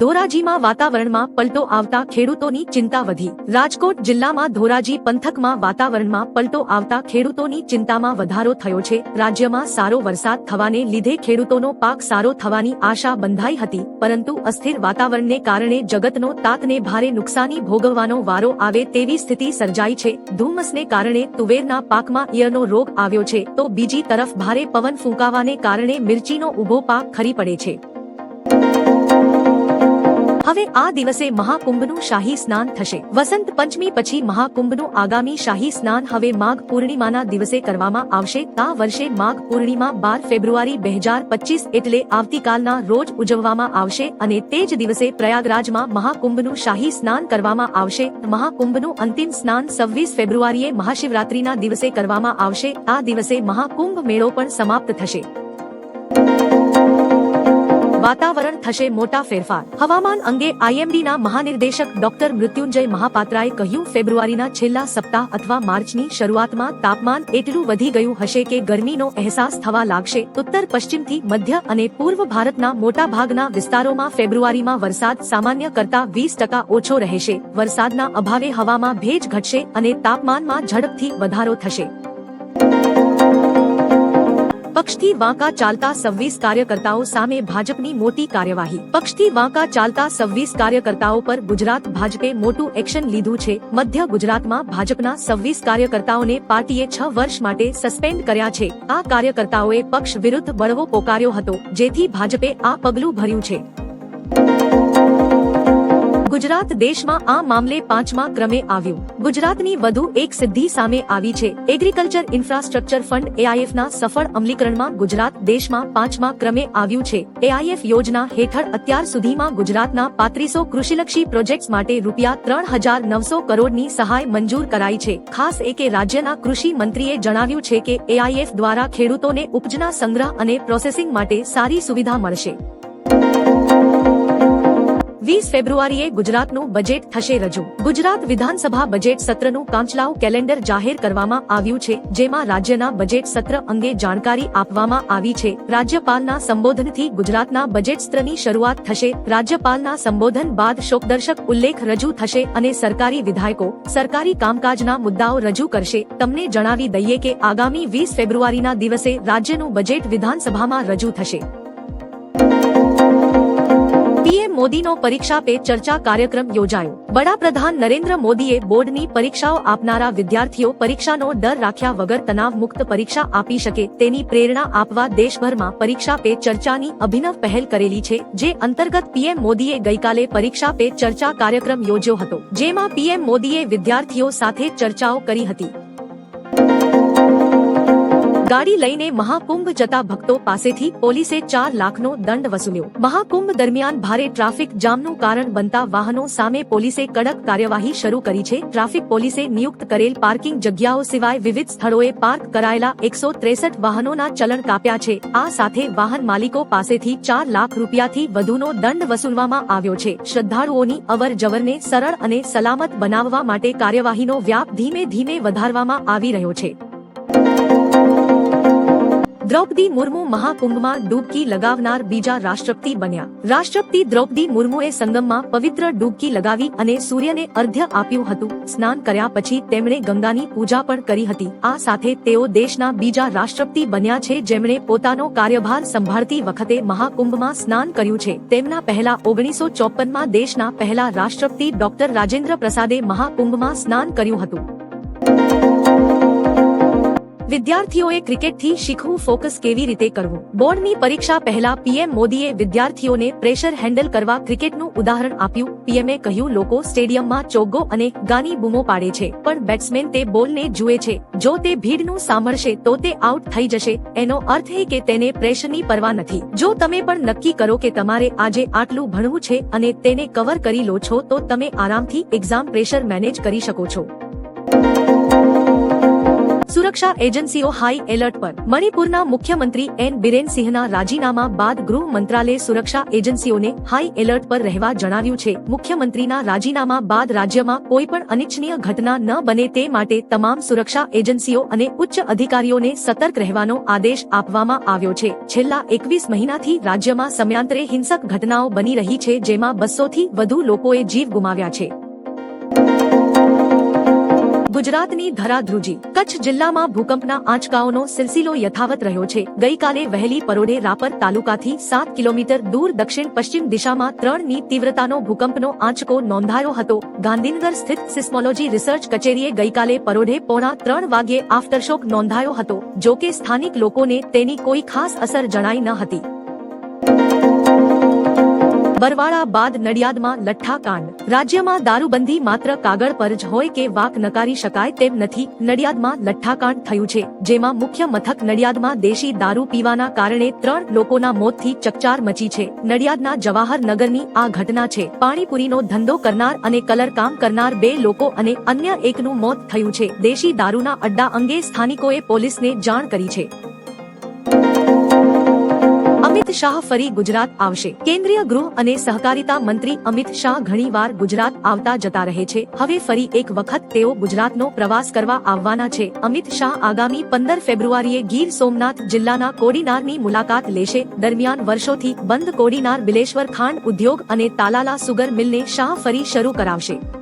ધોરાજીમાં વાતાવરણમાં પલટો આવતા ખેડૂતોની ચિંતા વધી. રાજકોટ જિલ્લામાં ધોરાજી પંથકમાં વાતાવરણમાં પલટો આવતા ખેડૂતોની ચિંતામાં વધારો થયો છે. રાજ્યમાં સારો વરસાદ થવાને લીધે ખેડૂતોનો પાક સારો થવાની આશા બંધાઈ હતી, પરંતુ અસ્થિર વાતાવરણને કારણે જગતનો તાતને ભારે નુકસાની ભોગવવાનો વારો આવે તેવી સ્થિતિ સર્જાઈ છે. ધુમ્મસને કારણે તુવેરના પાકમાં ઈયળનો રોગ આવ્યો છે, તો બીજી તરફ ભારે પવન ફૂંકાવાને કારણે મિર્ચીનો ઊભો પાક ખરી પડે છે. હવે આ દિવસે મહાકુંભનું શાહી સ્નાન થશે. વસંત પંચમી પછી મહાકુંભનું આગામી શાહી સ્નાન હવે માઘ પૂર્ણિમાના દિવસે કરવામાં આવશે. આ વર્ષે માઘ પૂર્ણિમા બાર ફેબ્રુઆરી બે હજાર પચીસ એટલે આવતીકાલના રોજ ઉજવવામાં આવશે અને તે જ દિવસે પ્રયાગરાજમાં મહાકુંભનું શાહી સ્નાન કરવામાં આવશે. મહાકુંભનું અંતિમ સ્નાન સવ્વીસ ફેબ્રુઆરીએ મહાશિવરાત્રીના દિવસે કરવામાં આવશે. આ દિવસે મહાકુંભ મેળો પણ સમાપ્ત થશે. વાતાવરણ થશે મોટા ફેરફાર. હવામાન અંગે આઈએમડીના મહાનિર્દેશક ડોક્ટર મૃત્યુંજય મહાપાત્રાએ કહ્યું, ફેબ્રુઆરીના છેલ્લા સપ્તાહ અથવા માર્ચની શરૂઆતમાં તાપમાન એટલું વધી ગયું હશે કે ગરમીનો અહેસાસ થવા લાગશે. ઉત્તર પશ્ચિમથી મધ્ય અને પૂર્વ ભારતના મોટા ભાગના વિસ્તારોમાં ફેબ્રુઆરીમાં વરસાદ સામાન્ય કરતા વીસ ટકા ઓછો રહેશે. વરસાદના અભાવે હવામાં ભેજ ઘટશે અને તાપમાનમાં ઝડપથી વધારો થશે. પક્ષથી વાંકા ચાલતા સવ્વીસ કાર્યકર્તાઓ સામે ભાજપની મોટી કાર્યવાહી. પક્ષથી વાંકા ચાલતા સવ્વીસ કાર્યકર્તાઓ પર ગુજરાત ભાજપે મોટું એક્શન લીધું છે. મધ્ય ગુજરાતમાં ભાજપના સવ્વીસ કાર્યકર્તાઓને પાર્ટીએ છ વર્ષ માટે સસ્પેન્ડ કર્યા છે. આ કાર્યકર્તાઓએ પક્ષ વિરુદ્ધ બળવો પોકાર્યો હતો, જેથી ભાજપે આ પગલું ભર્યું છે. ગુજરાત દેશમાં આ મામલે પાંચમા ક્રમે આવ્યું. ગુજરાતની વધુ એક સિદ્ધિ સામે આવી છે. એગ્રીકલ્ચર ઇન્ફ્રાસ્ટ્રક્ચર ફંડ એઆઈએફ ના સફળ અમલીકરણમાં ગુજરાત દેશમાં પાંચમા ક્રમે આવ્યું છે. એઆઈએફ યોજના હેઠળ અત્યાર સુધીમાં ગુજરાતના પાંત્રીસો કૃષિલક્ષી પ્રોજેક્ટ્સ માટે રૂપિયા ત્રણ હજાર નવસો કરોડની સહાય મંજૂર કરાઈ છે. ખાસ એ કે રાજ્યના કૃષિ મંત્રીએ જણાવ્યું છે કે એઆઈએફ દ્વારા ખેડૂતોને ઉપજના સંગ્રહ અને પ્રોસેસિંગ માટે સારી સુવિધા મળશે. વીસ ફેબ્રુઆરીએ ગુજરાતનું બજેટ થશે રજૂ. ગુજરાત વિધાનસભા બજેટ સત્રનું કાંચલાઉ કેલેન્ડર જાહેર કરવામાં આવ્યું છે, જેમાં રાજ્યના બજેટ સત્ર અંગે જાણકારી આપવામાં આવી છે. રાજ્યપાલના સંબોધનથી ગુજરાતના બજેટ સત્રની શરૂઆત થશે. રાજ્યપાલના સંબોધન બાદ શોકદર્શક ઉલ્લેખ રજૂ થશે અને સરકારી વિધાયકો, સરકારી કામકાજના મુદ્દાઓ રજૂ કરશે. તમને જણાવી દઈએ કે આગામી વીસ ફેબ્રુઆરીના દિવસે રાજ્યનું બજેટ વિધાનસભામાં રજૂ થશે. પીએમ મોદીનો પરીક્ષા પે ચર્ચા કાર્યક્રમ યોજાયો. વડાપ્રધાન નરેન્દ્ર મોદીએ બોર્ડની પરીક્ષાઓ આપનારા વિદ્યાર્થીઓ પરીક્ષાનો ડર રાખ્યા વગર તણાવમુક્ત પરીક્ષા આપી શકે તેની પ્રેરણા આપવા દેશભરમાં પરીક્ષા પે ચર્ચાની અભિનવ પહેલ કરેલી છે, જે અંતર્ગત પીએમ મોદીએ ગઈકાલે પરીક્ષા પે ચર્ચા કાર્યક્રમ યોજ્યો હતો, જેમાં પીએમ મોદીએ વિદ્યાર્થીઓ સાથે ચર્ચાઓ કરી હતી. ગાડી લઈને મહાકુંભ જતા ભક્તો પાસેથી પોલીસે ચાર લાખનો દંડ વસૂલ્યો. મહાકુંભ દરમિયાન ભારે ટ્રાફિક જામનું કારણ બનતા વાહનો સામે પોલીસે કડક કાર્યવાહી શરૂ કરી છે. ટ્રાફિક પોલીસે નિયુક્ત કરેલ પાર્કિંગ જગ્યાઓ સિવાય વિવિધ સ્થળોએ પાર્ક કરાયેલા એકસો ત્રેસઠ વાહનોના ચલણ કાપ્યા છે. આ સાથે વાહન માલિકો પાસેથી ચાર લાખ રૂપિયાથી વધુનો દંડ વસૂલવામાં આવ્યો છે. શ્રદ્ધાળુઓની અવર જવરને સરળ અને સલામત બનાવવા માટે કાર્યવાહીનો વ્યાપ ધીમે ધીમે વધારવામાં આવી રહ્યો છે. દ્રૌપદી મુર્મુ મહાકુંભમાં ડૂબકી લગાવનાર બીજા રાષ્ટ્રપતિ બન્યા. રાષ્ટ્રપતિ દ્રૌપદી મુર્મુએ સંગમમાં પવિત્ર ડૂબકી લગાવી અને સૂર્યને અર્ધ્ય આપ્યું હતું. સ્નાન કર્યા પછી તેમણે ગંગાની પૂજા પણ કરી હતી. આ સાથે તેઓ દેશના બીજા રાષ્ટ્રપતિ બન્યા છે જેમણે પોતાનો કાર્યભાર સંભાળતી વખતે મહાકુંભમાં સ્નાન કર્યું છે. તેમના પહેલા ઓગણીસો ચોપનમાં દેશના પહેલા રાષ્ટ્રપતિ ડોક્ટર રાજેન્દ્ર પ્રસાદે મહાકુંભમાં સ્નાન કર્યું હતું. વિદ્યાર્થીઓએ ક્રિકેટથી શીખવું ફોકસ કેવી રીતે કરવું? બોર્ડની પરીક્ષા પહેલા પીએમ મોદીએ વિદ્યાર્થીઓને પ્રેશર હેન્ડલ કરવા ક્રિકેટનું ઉદાહરણ આપ્યું. પીએમએ કહ્યું, લોકો સ્ટેડિયમમાં ચોગ્ગો અને ગાની બૂમો પાડે છે, પણ બેટ્સમેન તે બોલને જુએ છે. જો તે ભીડનું સાંભળશે, તો તે આઉટ થઈ જશે. એનો અર્થ એ કે તેને પ્રેશરની પરવા નથી. જો તમે પણ નક્કી કરો કે તમારે આજે આટલું ભણવું છે અને તેને કવર કરી લો છો, તો તમે આરામથી એક્ઝામ પ્રેશર મેનેજ કરી શકો છો. સુરક્ષા એજન્સીઓ હાઈ એલર્ટ પર. મણિપુરના મુખ્યમંત્રી એન બિરેન સિંહના રાજીનામા બાદ ગૃહ મંત્રાલય સુરક્ષા એજન્સીઓને હાઈ એલર્ટ પર રહેવા જણાવ્યું છે. મુખ્યમંત્રીના રાજીનામા બાદ રાજ્યમાં કોઈ પણ અનિચ્છનીય ઘટના ન બને તે માટે તમામ સુરક્ષા એજન્સીઓ અને ઉચ્ચ અધિકારીઓને સતર્ક રહેવાનો આદેશ આપવામાં આવ્યો છે. છેલ્લા એકવીસ મહિનાથી રાજ્યમાં સમયાંતરે હિંસક ઘટનાઓ બની રહી છે, જેમાં બસોથી વધુ લોકોએ જીવ ગુમાવ્યા છે. ગુજરાતની ધરાધ્રુજી, કચ્છ જિલ્લામાં ભૂકંપના આંચકાઓનો સિલસિલો યથાવત રહ્યો છે. ગઈકાલે વહેલી પરોઢે રાપર તાલુકાથી સાત કિલોમીટર દૂર દક્ષિણ પશ્ચિમ દિશામાં ત્રણની તીવ્રતાનો ભૂકંપનો આંચકો નોંધાયો હતો. ગાંધીનગર સ્થિત સિસ્મોલોજી રિસર્ચ કચેરીએ ગઈકાલે પરોઢે પોણા ત્રણ વાગ્યે આફ્ટરશોક નોંધાયો હતો, જો કે સ્થાનિક લોકોને તેની કોઈ ખાસ અસર જણાઈ ન હતી. બરવાળા બાદ નડિયાદમાં લઠ્ઠાકાંડ. રાજ્યમાં દારૂબંધી માત્ર કાગળ પર જ હોય કે વાક નકારી શકાય તેમ નથી. નડિયાદમાં લઠ્ઠાકાંડ થયું છે, જેમાં મુખ્ય મથક નડિયાદમાં દેશી દારૂ પીવાના કારણે ત્રણ લોકોના મોતથી ચકચાર મચી છે. નડિયાદના જવાહર નગરની આ ઘટના છે. પાણીપુરીનો ધંધો કરનાર અને કલરકામ કરનાર બે લોકો અને અન્ય એકનું મોત થયું છે. દેશી દારૂના અડ્ડા અંગે સ્થાનિકોએ પોલીસને જાણ કરી છે. શાહ ફરી ગુજરાત આવશે. કેન્દ્રીય ગૃહ અને સહકારિતા મંત્રી અમિત શાહ ઘણીવાર ગુજરાત આવતા જતા રહે છે. હવે ફરી એક વખત તેઓ ગુજરાતનો પ્રવાસ કરવા આવવાના છે. અમિત શાહ આગામી પંદર ફેબ્રુઆરીએ ગીર સોમનાથ જિલ્લાના કોડીનારની મુલાકાત લેશે. દરમિયાન વર્ષોથી બંધ કોડીનાર બિલેશ્વર ખાંડ ઉદ્યોગ અને તાલાલા સુગર મિલને શાહ ફરી શરૂ કરાવશે.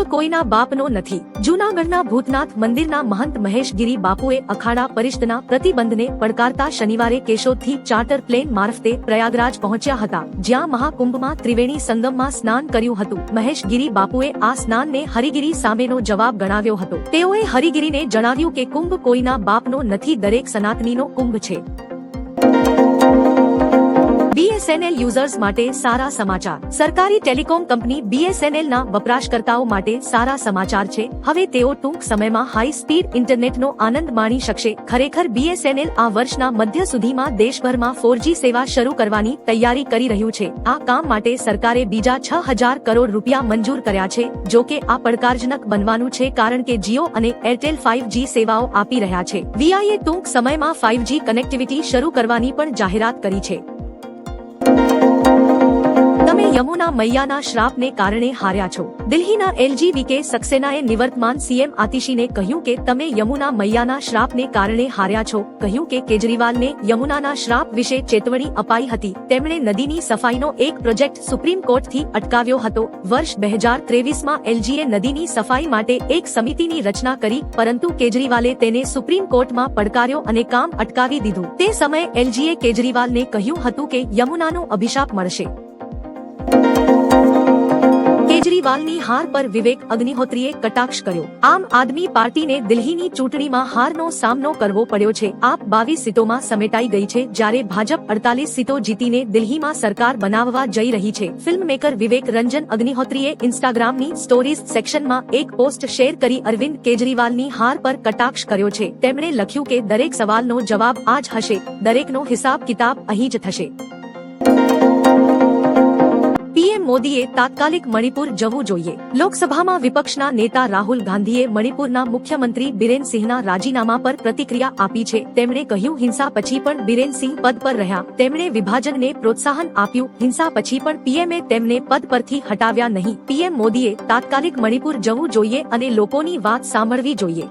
કુંભ કોઈના બાપનો નથી. જૂનાગઢના ભૂતનાથ મંદિરના મહંત મહેશગીરી બાપુએ અખાડા પરિષદના પ્રતિબંધને પડકારતા શનિવારે કેશોદથી ચાર્ટર પ્લેન મારફતે પ્રયાગરાજ પહોંચ્યા હતા. જ્યાં મહાકુંભમાં ત્રિવેણી સંગમમાં સ્નાન કર્યું હતું. મહેશગીરી બાપુએ આ સ્નાનને હરિગીરી સામેનો જવાબ ગણાવ્યો હતો. તેઓએ હરિગીરીને જણાવ્યું કે કુંભ કોઈના બાપનો નથી, દરેક સનાતનીનો કુંભ છે. બીએસએનએલ યુઝર્સ માટે સારા સમાચાર. સરકારી ટેલિકોમ કંપની બીએસએનએલ ના વપરાશકર્તાઓ માટે સારા સમાચાર છે. હવે તેઓ ટૂંક સમયમાં હાઈ સ્પીડ ઇન્ટરનેટનો આનંદ માણી શકશે. ખરેખર બીએસએનએલ આ વર્ષના મધ્ય સુધીમાં દેશભરમાં ફોરજી સેવા શરૂ કરવાની તૈયારી કરી રહ્યું છે. આ કામ માટે સરકારે બીજા છ હજાર કરોડ રૂપિયા મંજૂર કર્યા છે, જો કે આ પડકારજનક બનવાનું છે કારણ કે જીઓ અને એરટેલ ફાઈવ સેવાઓ આપી રહ્યા છે. વીઆઈએ ટૂંક સમયમાં ફાઈવ કનેક્ટિવિટી શરૂ કરવાની પણ જાહેરાત કરી છે. યમુના મૈયાના શ્રાપને કારણે હાર્યા છો. દિલ્હીના એલજી એલજીવીકે સક્સેનાએ નિવર્તમાન સીએમ આતિશીને કહ્યું કે તમે યમુના મૈયાના શ્રાપને કારણે હાર્યા છો. કહ્યું કે કેજરીવાલને યમુનાના શ્રાપ વિશે ચેતવણી અપાઈ હતી. તેમણે નદીની સફાઈનો એક પ્રોજેક્ટ સુપ્રીમ કોર્ટથી અટકાવ્યો હતો. વર્ષ બે હજાર ત્રેવીસમાં એલજીએ નદીની સફાઈ માટે એક સમિતિની રચના કરી, પરંતુ કેજરીવાલે તેને સુપ્રીમ કોર્ટમાં પડકાર્યો અને કામ અટકાવી દીધું. તે સમયે એલજીએ કેજરીવાલને કહ્યું હતું કે યમુનાનો અભિશાપ મળશે. કેજરીવાલની હાર પર વિવેક અગ્નિહોત્રીએ કટાક્ષ કર્યો. આમ આદમી પાર્ટીને દિલ્હીની ચૂંટણીમાં હારનો સામનો કરવો પડ્યો છે. આપ બાવીસ સીટોમાં સમેટાઈ ગઈ છે. જ્યારે ભાજપ અડતાલીસ સીટો જીતીને દિલ્હીમાં સરકાર બનાવવા જઈ રહી છે. ફિલ્મ મેકર વિવેક રંજન અગ્નિહોત્રીએ ઇન્સ્ટાગ્રામની સ્ટોરીઝ સેક્શનમાં એક પોસ્ટ શેર કરી અરવિંદ કેજરીવાલની હાર પર કટાક્ષ કર્યો છે. તેમણે લખ્યું કે દરેક સવાલનો જવાબ આ જ હશે. દરેકનો હિસાબ કિતાબ અહીં જ થશે. પીએમ મોદીએ તાત્કાલિક મણિપુર જવું જોઈએ. લોકસભામાં વિપક્ષના નેતા રાહુલ ગાંધીએ મણિપુરના મુખ્યમંત્રી બિરેન સિંહના રાજીનામા પર પ્રતિક્રિયા આપી છે. તેમણે કહ્યું, હિંસા પછી પણ બિરેન સિંહ પદ પર રહ્યા. તેમણે વિભાજનને પ્રોત્સાહન આપ્યું. હિંસા પછી પણ પીએમએ તેમને પદ પરથી હટાવ્યા નહીં. પીએમ મોદીએ તાત્કાલિક મણિપુર જવું જોઈએ અને લોકોની વાત સાંભળવી જોઈએ.